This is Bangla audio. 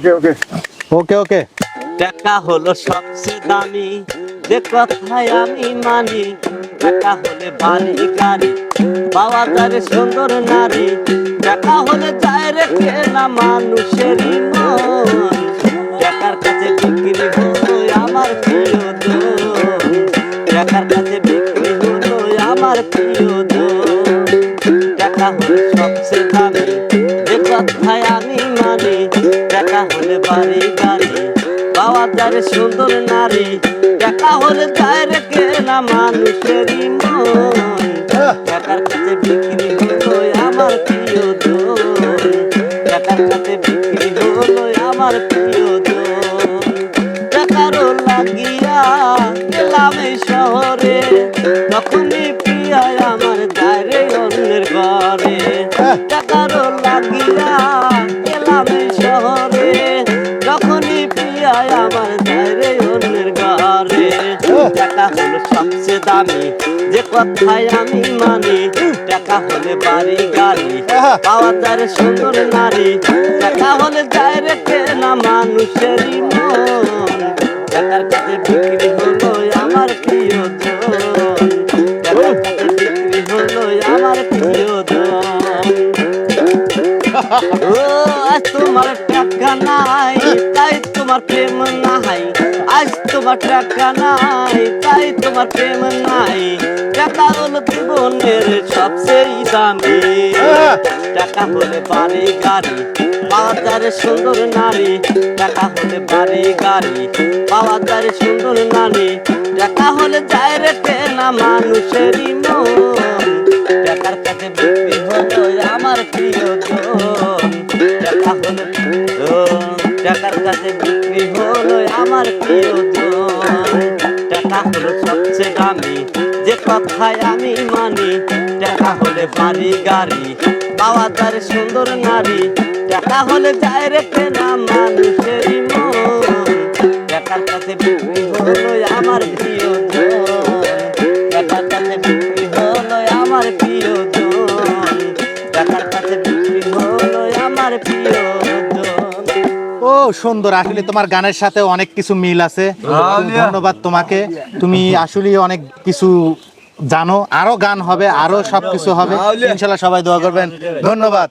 ওকে ওকে ওকে ওকে টাকা হলো সবচেয়ে দামি। যে কথায় আমি মানি টাকা হলে বাড়ি গাড়ি পাওয়া যায় রে সুন্দর নারী। টাকা হলে যায় রে কেনা মানুষেরই মন টাকার কাছে বিক্রি হলো আমার প্রিয় টাকার কাছে বিক্রি হলো আমার প্রিয় টাকা হলে সবচেয়ে দামি। যে কথায় হলে বাড়ি গাড়ি পাওয়া যায় রে সুন্দর নারী টাকা হলে যায় রে কেনা মানুষেরই মন টাকার কাছে বিক্রি হলো আমার প্রিয় টাকার কাছে বিক্রি হলো আমার প্রিয় টাকারও লাগিয়া গেলাম এই শহরে তখনই প্রিয়ায় আমার রে অন্যের ঘরে টাকারও লাগিয়া প্রিয়ায় আমার রে অন্যের ঘরে টাকা হলো সবচেয়ে দামি যে কথায় আমি মানি টাকা হলে বাড়ি গাড়ি পাওয়া যায় রে সুন্দর নারী। টাকা হলে যায় রে কেনা মানুষেরই মন টাকার কাছে বিক্রি হলো আমার প্রিয় টাকার কাছে বিক্রি হলো আমার প্রিয় ও আজ তোমার টাকা নাই, তাই তোমার প্রেম নাই। আজ তোমার টাকা নাই, তাই তোমার প্রেম নাই। টাকা হলো জীবনের সবচেয়ে দামি। টাকা হলে বাড়ি, গাড়ি, পাওয়া সুন্দর নারী। টাকা হলে বাড়ি, গাড়ি, পাওয়া সুন্দর নারী। টাকা হলে যায় রে কেনা মানুষেরই মন। টাকার কাছে বিক্রি হলো আমার প্রিয় ও, টাকার কাছে বিক্রি হলো সবচেয়ে দামি যে কথায় আমি মানি টাকা হলে গাড়ি পাওয়া সুন্দর নারী টাকা হলে যায় রে কেনা মানুষেরই মন টাকার কাছে বিক্রি আমার প্রিয় জন। টাকার কাছে বিক্রি হলো আমার প্রিয় জন টাকার আমার প্রিয় ও সুন্দর। আসলে তোমার গানের সাথে অনেক কিছু মিল আছে। ধন্যবাদ তোমাকে। তুমি আসলে অনেক কিছু জানো। আরও গান হবে আরও সবকিছু হবে। ইনশাল্লাহ সবাই দোয়া করবেন। ধন্যবাদ।